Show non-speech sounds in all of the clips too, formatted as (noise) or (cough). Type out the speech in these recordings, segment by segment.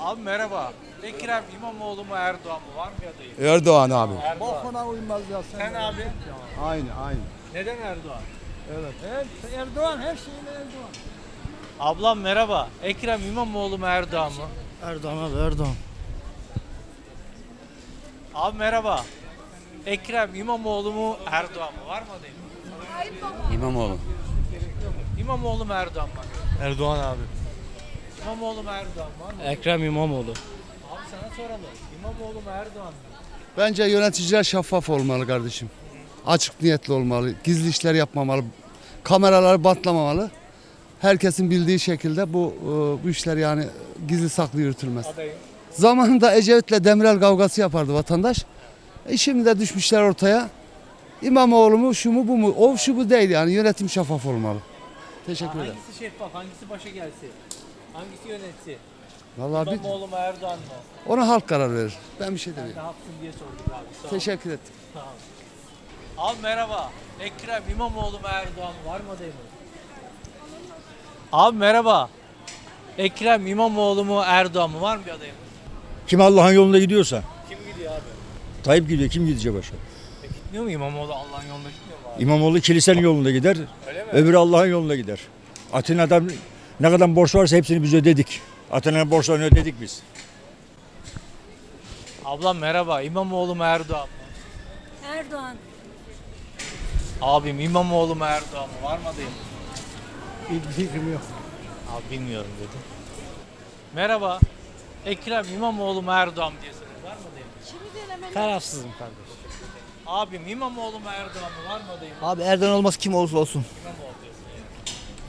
Abi merhaba. Ekrem İmamoğlu mu Erdoğan mı? Var mı bir adayı? Erdoğan abi. Erdoğan. Bokuna uymaz ya sen. Sen abi. Aynı aynı. Neden Erdoğan? Evet. Her, Erdoğan her şeyine Erdoğan. Ablam merhaba. Ekrem İmamoğlu mu Erdoğan mı? Erdoğan abi Erdoğan. Abi merhaba. Ekrem İmamoğlu mu Erdoğan mı? Var mı adayı? İmamoğlu. İmamoğlu mu Erdoğan mı? Erdoğan abi. İmamoğlu mu Erdoğan mı? Mı? Ekrem İmamoğlu. Abi sana soralım. İmamoğlu mu Erdoğan mı? Bence yöneticiler şeffaf olmalı kardeşim. Açık niyetli olmalı. Gizli işler yapmamalı. Kameraları batlamamalı. Herkesin bildiği şekilde bu e, bu işler yani gizli saklı yürütülmez. Adayı. Zamanında Ecevit'le Demirel kavgası yapardı vatandaş. E şimdi de düşmüşler ortaya. İmamoğlu mu şu mu bu mu? O şu bu değil yani yönetim şeffaf olmalı. Teşekkür ederim. Hangisi şeffaf? Hangisi başa gelsin? Hangisi yönetsin? Vallahi bir, İmamoğlu mu Erdoğan mı? ona halk karar verir. Ben bir şey Ne demiyorum. yapsın diye sorduk abi. Sağ ol. Teşekkür ettim. Sağ ol. Abi merhaba. Ekrem İmamoğlu mu Erdoğan mı? Var mı adayı mı? Abi merhaba. Ekrem İmamoğlu mu Erdoğan mı? Var mı bir adayı mı? Kim Allah'ın yolunda gidiyorsa. Kim gidiyor abi? Tayyip gidiyor. Kim gidecek başka? E gitmiyor mu İmamoğlu Allah'ın yolunda gitmiyor mu abi? İmamoğlu kilisenin yolunda gider. Öyle mi? Öbürü Allah'ın yolunda gider. Atina'dan ne kadar borç varsa hepsini biz ödedik. Atina'nın borçlarını ödedik biz. Ablam merhaba. İmamoğlu mu Erdoğan mı? Erdoğan. Abim İmamoğlu mu Erdoğan mı? Var mı adayım? Fikrim yok. Abi bilmiyorum dedim. Merhaba. Ekrem İmamoğlu mu Erdoğan mı diye soruyorum. Var mı adayım? Kararsızım kardeş. Abim İmamoğlu mu Erdoğan mı? Var mı adayım? Abi Erdoğan olmaz kim olursa olsun. İmamoğlu.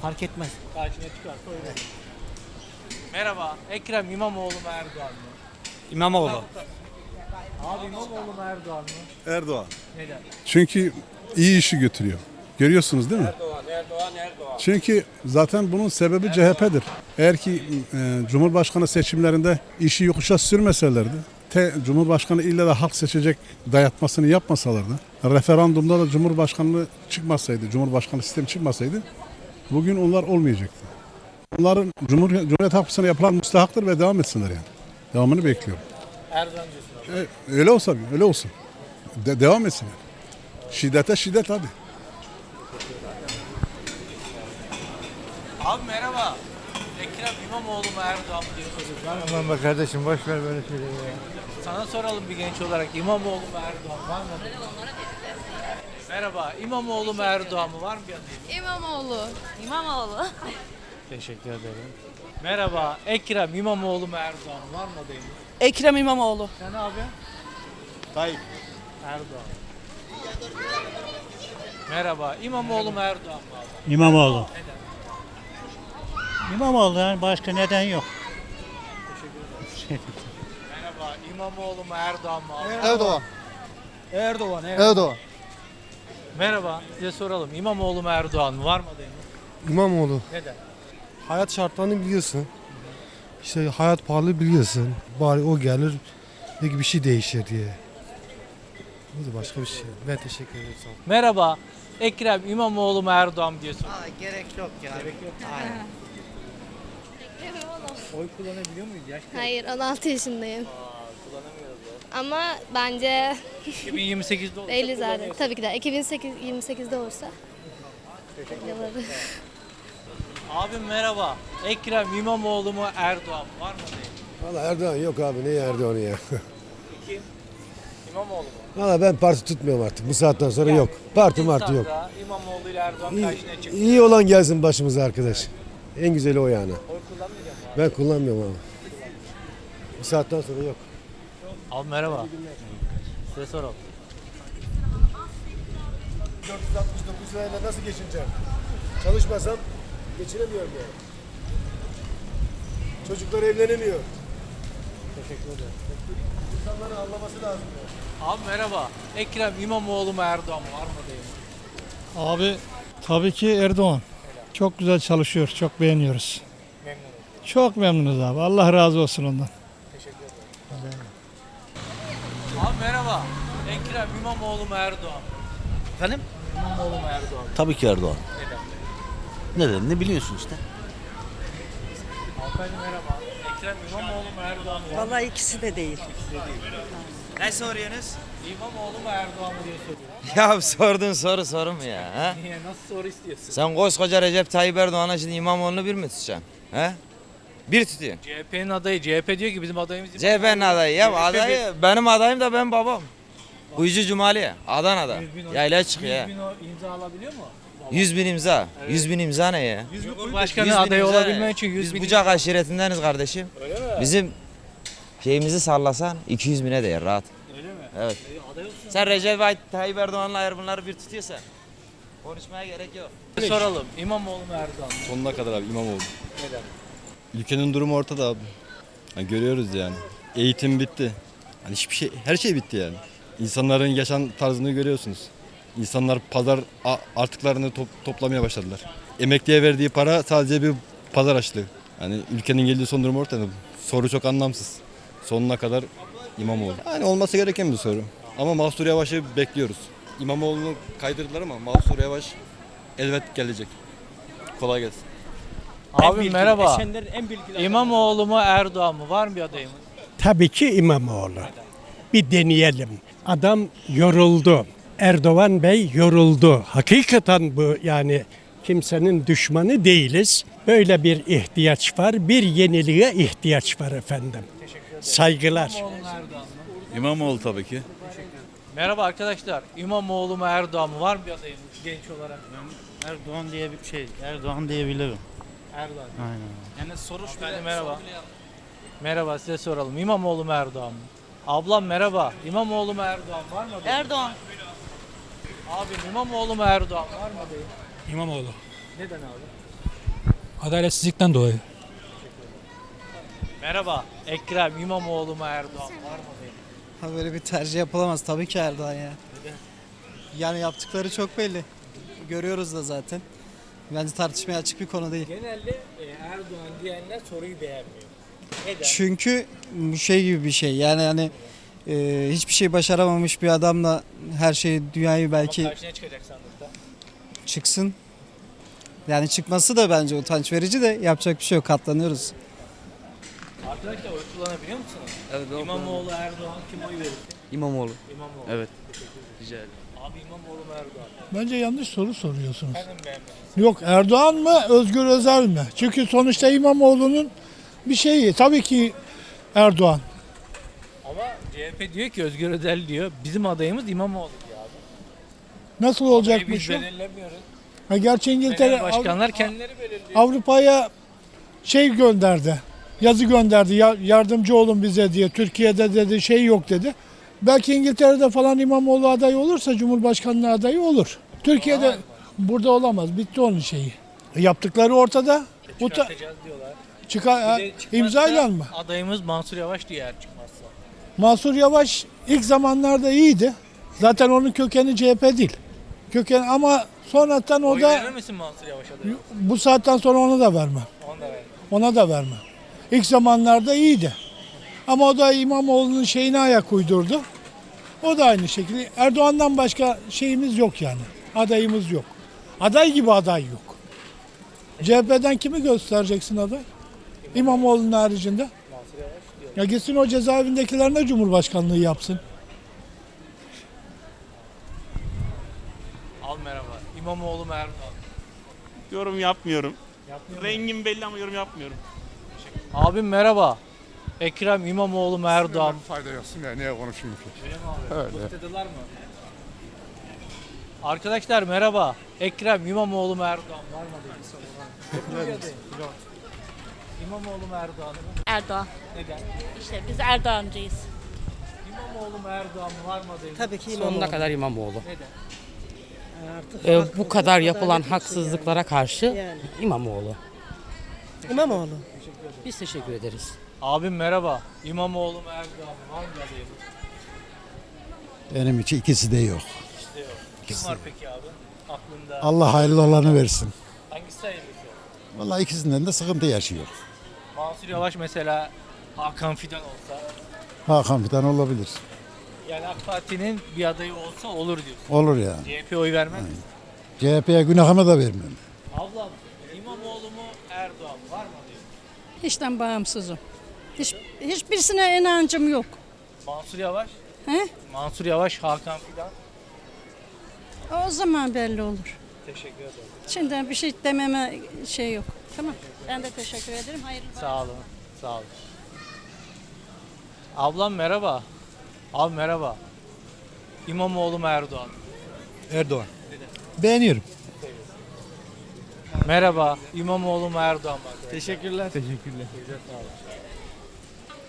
Fark etmez. Karşına çıkarsa öyle. Merhaba. Ekrem İmamoğlu mu Erdoğan mı? İmamoğlu. Abi İmamoğlu mu Erdoğan mı? Erdoğan. Neden? Çünkü iyi işi götürüyor. Görüyorsunuz değil mi? Erdoğan, Erdoğan, Erdoğan. Çünkü zaten bunun sebebi CHP'dir. Eğer ki e, Cumhurbaşkanı seçimlerinde işi yokuşa sürmeselerdi, te, Cumhurbaşkanı ille de halk seçecek dayatmasını yapmasalardı, referandumda da Cumhurbaşkanlığı çıkmasaydı, Cumhurbaşkanı sistemi çıkmasaydı, bugün onlar olmayacaktı. Onların Cumhur, Cumhuriyet Halk Partisi'ne yapılan müstahaktır ve devam etsinler yani. Devamını bekliyorum. Erdoğan diyorsun abi. E, öyle olsa öyle olsun. De, devam etsinler. Şiddete şiddet abi. Abi merhaba. Ekrem İmamoğlu mu Erdoğan mı soruyorum. Aman be kardeşim boş ver böyle şeyleri ya. Sana soralım bir genç olarak İmamoğlu mu Erdoğan var mı? Merhaba. İmamoğlu mu Erdoğan mı? Var mı bir adayım? İmamoğlu. İmamoğlu. (laughs) Teşekkür ederim. Merhaba. Ekrem İmamoğlu mu Erdoğan mı? Var mı adayım? Ekrem İmamoğlu. Sen abi? Tayyip. Erdoğan. Merhaba. İmamoğlu mu Erdoğan mı abi? İmamoğlu. Neden? İmamoğlu yani başka neden yok. Merhaba. İmamoğlu mu Erdoğan mı abi? Erdoğan. Erdoğan. Erdoğan. Merhaba. Size soralım. İmamoğlu mu Erdoğan mı? Var mı adayım? İmamoğlu. Neden? Hayat şartlarını biliyorsun. İşte hayat pahalı biliyorsun. Bari o gelir belki bir şey değişir diye. Bu da başka bir şey. Ben teşekkür ederim. Sağ ol. Merhaba. Ekrem İmamoğlu mu Erdoğan mı diye soruyorum. gerek yok ya. Gerek yok. Oy kullanabiliyor muyuz? Yaş Hayır 16 yaşındayım. kullanamıyoruz Ama bence 2028'de olursa belli zaten. Tabii ki de 2008 28'de olursa. Yılları. Abim merhaba. Ekrem İmamoğlu mu Erdoğan mı? Var mı adayım? Valla Erdoğan yok abi. Ne Erdoğan'ı ya? Kim? İmamoğlu mu? Valla ben parti tutmuyorum artık. Bu saatten sonra yok. Parti martı yok. İnsanda İmamoğlu ile Erdoğan İyi, karşına çıktı. iyi olan gelsin başımıza arkadaş. En güzeli o yani. Oy kullanmayacak mı? Ben kullanmıyorum abi. Bu saatten sonra yok. Abi merhaba. Size soralım. 469 lirayla nasıl geçineceğim? Çalışmasam geçinemiyorum yani. Çocuklar evlenemiyor. Teşekkür ederim. İnsanların anlaması lazım. Abi merhaba. Ekrem İmamoğlu mu Erdoğan mı? Var mı adayım? Abi tabii ki Erdoğan. Çok güzel çalışıyor. Çok beğeniyoruz. Memnunum. Çok memnunuz abi. Allah razı olsun ondan. Abi merhaba. Ekrem İmamoğlu mu Erdoğan? Efendim? İmamoğlu mu Erdoğan? Tabii ki Erdoğan. Neden? Neden? Ne biliyorsun işte. Hanımefendi merhaba. Ekrem İmamoğlu mu Erdoğan mı? Vallahi ikisi de değil. Ne soruyorsunuz? İmamoğlu mu Erdoğan mı diye soruyorum. Ya sordun soru soru mu ya? Ha? Niye? Nasıl soru istiyorsun? Sen koskoca Recep Tayyip Erdoğan'a şimdi İmamoğlu'nu bir mi tutacaksın? He? Bir tutuyor. CHP'nin adayı. CHP diyor ki bizim adayımız CHP'nin adayı. Ya CHP adayı benim adayım da ben babam. Kuyucu Cumali. Adana'da. 100 bin oy- Yayla çıkıyor 100 ya. bin o imza alabiliyor mu? 100 bin imza. 100 bin imza ne ya? Cumhurbaşkanı 100 bin adayı imza olabilmen için 100 Biz bin bucak aşiretindeniz kardeşim. Öyle mi? Bizim şeyimizi sallasan 200 bine değer rahat. Öyle mi? Evet. E, aday olsun. Sen Recep Tayyip Erdoğan'la eğer bunları bir tutuyorsan konuşmaya gerek yok. Soralım. İmamoğlu mu Erdoğan mı? Sonuna kadar abi İmamoğlu. Neden? Ülkenin durumu ortada abi. Yani görüyoruz yani. Eğitim bitti. Hani hiçbir şey, her şey bitti yani. İnsanların yaşam tarzını görüyorsunuz. İnsanlar pazar artıklarını top- toplamaya başladılar. Emekliye verdiği para sadece bir pazar açlığı. Yani ülkenin geldiği son durum ortada. Soru çok anlamsız. Sonuna kadar İmamoğlu. Yani olması gereken bir soru. Ama Mahsur Yavaş'ı bekliyoruz. İmamoğlu'nu kaydırdılar ama Mahsur Yavaş elbet gelecek. Kolay gelsin. Abi merhaba. İmamoğlu mu Erdoğan mı? Var mı bir adayımız? Tabii ki İmamoğlu. Bir deneyelim. Adam yoruldu. Erdoğan Bey yoruldu. Hakikaten bu yani kimsenin düşmanı değiliz. Böyle bir ihtiyaç var. Bir yeniliğe ihtiyaç var efendim. Saygılar. İmamoğlu tabii ki. Merhaba arkadaşlar. İmamoğlu mu Erdoğan mı? Var mı bir adayımız genç olarak? Erdoğan diye bir şey. Erdoğan diyebilirim. Erdoğan. Aynen. Yani soru şu. merhaba. Merhaba size soralım. İmamoğlu mu Erdoğan mı? Ablam merhaba. İmamoğlu mu Erdoğan var mı adayım? Erdoğan. Abim İmamoğlu mu Erdoğan var mı adayım? İmamoğlu. Neden abi? Adaletsizlikten dolayı. Merhaba. Ekrem İmamoğlu mu Erdoğan var mı adayım? Ha böyle bir tercih yapılamaz tabii ki Erdoğan ya. Yani yaptıkları çok belli. Görüyoruz da zaten. Bence tartışmaya açık bir konu değil. Genelde e, Erdoğan diyenler soruyu beğenmiyor. Neden? Çünkü bu şey gibi bir şey. Yani hani e, hiçbir şey başaramamış bir adamla her şey dünyayı belki Ama karşına çıkacak sandıkta. çıksın. Yani çıkması da bence utanç verici de yapacak bir şey yok. Katlanıyoruz. Arkadaşlar oy kullanabiliyor musunuz? Evet. İmamoğlu Erdoğan kim oy verir? İmamoğlu. İmamoğlu. Evet. Rica ederim. Abi İmamoğlu mu Erdoğan? Bence yanlış soru soruyorsunuz. Yok Erdoğan mı Özgür Özel mi? Çünkü sonuçta İmamoğlu'nun bir şeyi. Tabii ki Erdoğan. Ama CHP diyor ki Özgür Özel diyor. Bizim adayımız İmamoğlu diyor abi. Nasıl Adayı olacakmış o? belirlemiyoruz. Ha, gerçi İngiltere Genel başkanlar kendileri belirliyor. Avrupa'ya şey gönderdi. Yazı gönderdi. Ya, yardımcı olun bize diye. Türkiye'de dedi şey yok dedi. Belki İngiltere'de falan İmamoğlu adayı olursa Cumhurbaşkanlığı adayı olur. Türkiye'de burada olamaz. Bitti onun şeyi. E, Yaptıkları ortada. Uta, Çıkartacağız diyorlar. çıkar, imzayla mı? Adayımız Mansur Yavaş diyor eğer çıkmazsa. Mansur Yavaş ilk zamanlarda iyiydi. Zaten onun kökeni CHP değil. Köken ama sonradan o Oy da verir misin Mansur Yavaş adayı? bu saatten sonra ona da vermem. Onu da ver. Ona da verme. İlk zamanlarda iyiydi. Ama o da İmamoğlu'nun şeyine ayak uydurdu. O da aynı şekilde. Erdoğan'dan başka şeyimiz yok yani. Adayımız yok. Aday gibi aday yok. CHP'den kimi göstereceksin aday? İmamoğlu'nun haricinde. Ya gitsin o cezaevindekilerine cumhurbaşkanlığı yapsın. Al merhaba. İmamoğlu mu Erdoğan? Yorum yapmıyorum. Yapmıyor mu? Rengim belli ama yorum yapmıyorum. Abim merhaba. Ekrem İmamoğlu mu Erdoğan? mı? Fayda yoksun ya niye konuşayım ki? Öyle mi abi? Öyle. Mı? Arkadaşlar merhaba. Ekrem İmamoğlu mu Erdoğan mı? var mı? Yok. İmamoğlu mu Erdoğan mı? Erdoğan. Neden? İşte biz Erdoğancıyız. İmamoğlu mu Erdoğan mı? Var mı adayım? Tabii ki Sonuna kadar İmamoğlu. Neden? Ee, bu kadar yapılan haksızlıklara karşı Yani. İmamoğlu. İmamoğlu. Biz teşekkür ederiz. Abim merhaba. İmamoğlu mu Erdoğan mı? Var mı adayım? Benim için ikisi de yok. İşte yok. Kim var peki abi? Aklında. Allah hayırlı olanı versin. Hangisi hayırlısı? Vallahi ikisinden de sıkıntı yaşıyor. Mansur Yavaş mesela Hakan Fidan olsa Hakan Fidan olabilir. yani AK Parti'nin bir adayı olsa olur diyorsun. Olur ya. CHP oy vermez mi? CHP'ye günahımı da vermem. Ablam İmamoğlu mu Erdoğan mı? var mı adayım? İşten bağımsızım. Hiç, hiçbirisine inancım yok. Mansur Yavaş. He? Mansur Yavaş, Hakan Fidan. O zaman belli olur. Teşekkür ederim. Şimdi bir şey dememe şey yok. Tamam. Ben de teşekkür ederim. Hayırlı Sağ olun. Sağ olun. Ablam merhaba. Abi merhaba. İmamoğlu mu Erdoğan? mı? Erdoğan. Beğeniyorum. Merhaba. İmamoğlu mu Erdoğan mı? Teşekkürler. Teşekkürler.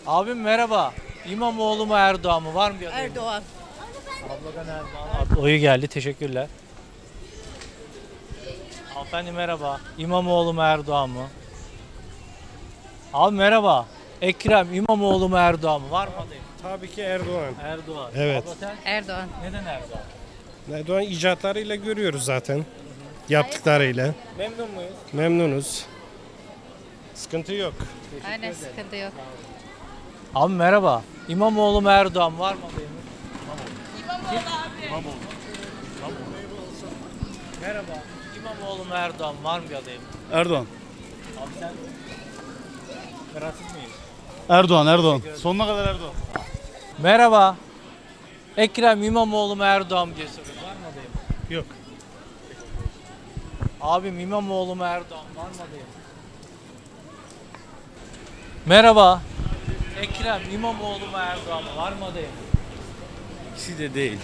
Abim merhaba. İmamoğlu mu Erdoğan mı? Var mı bir? Erdoğan. Abladan Erdoğan. Oyu geldi. Teşekkürler. Hanımefendi merhaba. İmamoğlu mu Erdoğan mı? Abi merhaba. Ekrem İmamoğlu mu Erdoğan mı? Var mı adayım? Tabii ki Erdoğan. Erdoğan. Evet. Abla sen Erdoğan. neden Erdoğan? Erdoğan icatlarıyla görüyoruz zaten. Yaptıklarıyla. Memnun muyuz? Memnunuz. Sıkıntı yok. Aynen sıkıntı yok. Abi merhaba. İmamoğlu mu Erdoğan mı? var mı adayım? İmamoğlu abi. İmamoğlu. Merhaba. İmamoğlu mu Erdoğan var mı bir adayım? Erdoğan. Abi sen kararsız mıyız? Erdoğan, Erdoğan. Sonuna kadar Erdoğan. Merhaba. Ekrem İmamoğlu mu Erdoğan mı diye soruyoruz. Var mı adayım? Yok. Abim İmamoğlu mu Erdoğan var mı adayım? Merhaba. Ekrem İmamoğlu mu Erdoğan mı? var mı adayım? İkisi de değil.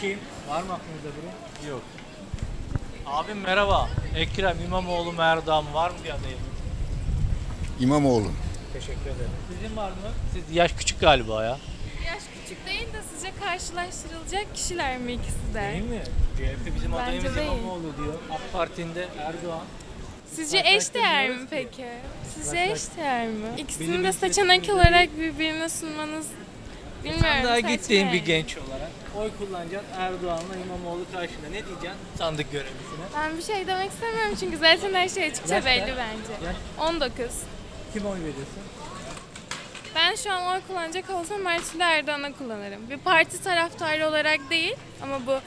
Kim? Var mı aklınızda biri? Yok. Abim merhaba. Ekrem İmamoğlu mu Erdoğan mı? var mı bir adayım? İmamoğlu. Teşekkür ederim. Sizin var mı? Siz yaş küçük galiba ya. Yaş küçük değil de sizce karşılaştırılacak kişiler mi ikisi de? Değil mi? CHP bizim Bence adayımız değil. İmamoğlu diyor. AK Parti'nde Erdoğan. Sizce eş değer mi peki? Sizce eş değer mi? İkisini de seçenek olarak birbirine sunmanız bilmiyorum. Sen daha saçma gittiğin bir genç olarak oy kullanacaksın Erdoğan'la İmamoğlu karşında. Ne diyeceksin sandık görevlisine? Ben bir şey demek istemiyorum çünkü zaten her şey açıkça Yaş belli kaç? bence. Yaş? 19. Kime oy veriyorsun? Ben şu an oy kullanacak olsam her türlü Erdoğan'a kullanırım. Bir parti taraftarı olarak değil ama bu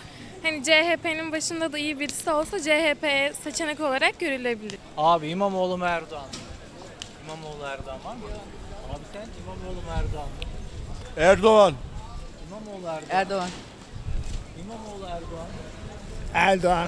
hani CHP'nin başında da iyi birisi olsa CHP seçenek olarak görülebilir. Abi İmamoğlu mu Erdoğan mı? İmamoğlu Erdoğan var mı? Abi sen İmamoğlu mu Erdoğan mı? Erdoğan. İmamoğlu Erdoğan. Erdoğan. İmamoğlu Erdoğan. Erdoğan.